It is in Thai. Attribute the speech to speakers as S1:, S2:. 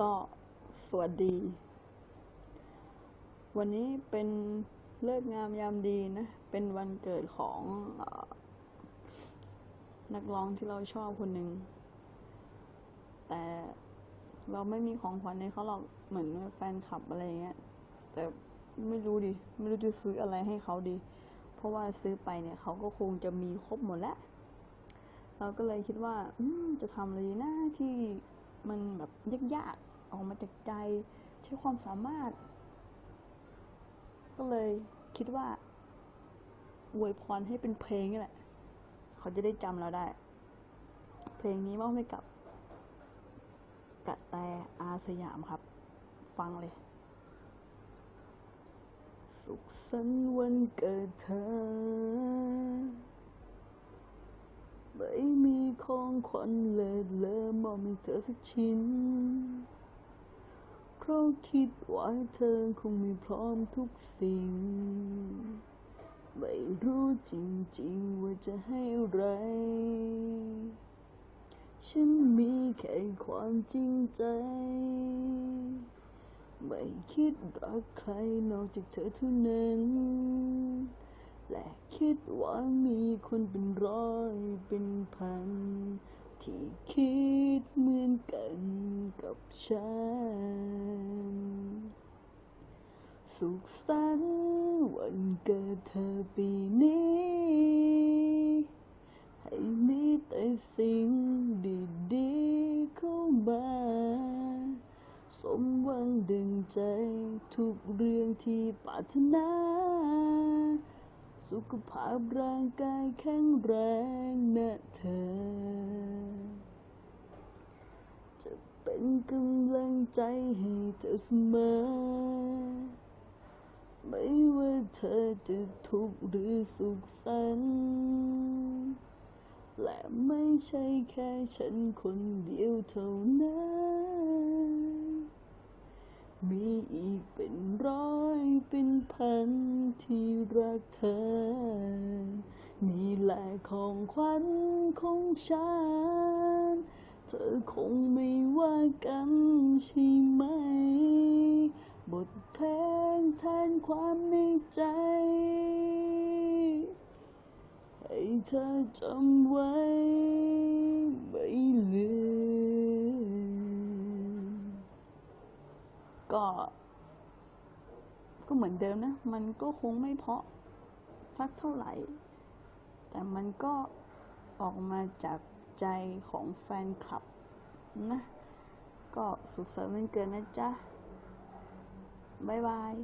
S1: ก็สวัสดี วันนี้เป็นเลิกงามยามดีนะ เป็นวันเกิดของอนักร้องที่เราชอบคนหนึ่ง แต่เราไม่มีของขวัญให้เขาหรอกเหมือนแฟนคลับอะไรเงี้ย แต่ไม่รู้ดิ ไม่รู้จะซื้ออะไรให้เขาดี เพราะว่าซื้อไปเนี่ยเขาก็คงจะมีครบหมดแล้ว เราก็เลยคิดว่าจะทำอะไรดีนะที่ มันแบบยากๆออกมาจากใจใช้ความสามารถ ก็เลยคิดว่าอวยพรให้เป็นเพลงนี่แหละ เขาจะได้จำเราได้ เพลงนี้มอบให้กับกะแตอาสยามครับ ฟังเลย สุขสันต์วันเกิดเธอ ไม่มีของขวัญเลิศเลอมอบให้เธอสักชิ้น เพราะคิดว่าเธอคงมีพร้อมทุกสิ่ง ไม่รู้จริงๆว่าจะให้อะไร ฉันมีแค่ความจริงใจ ไม่คิดรักใครนอกจากเธอเท่านั้น และคิดว่ามีคนเป็นร้อยเป็นพัน ที่คิดเหมือนกันกับฉัน สุขสันต์วันเกิดเธอปีนี้ ให้มีแต่สิ่งดีๆเข้ามาสมหวังดึงใจทุกเรื่องที่ปรารถนา สุขภาพร่างกายแข็งแรงนะเธอ จะเป็นกำลังใจให้เธอเสมอ ไม่ว่าเธอจะทุกข์หรือสุขสันต์และไม่ใช่แค่ฉันคนเดียวเท่านั้น มีอีกเป็นร้อย เป็นพันที่รักเธอ นี่แหละของขวัญของฉัน เธอคงไม่ว่ากันใช่ไหม บทเพลงแทนความในใจ ให้เธอจำไว้ไม่ลืมก็ ก็เหมือนเดิมนะ มันก็คงไม่เพาะสักเท่าไหร่ แต่มันก็ออกมาจากใจของแฟนคลับนะ ก็สุขสันต์วันเกิดนะจ๊ะ บ๊ายบาย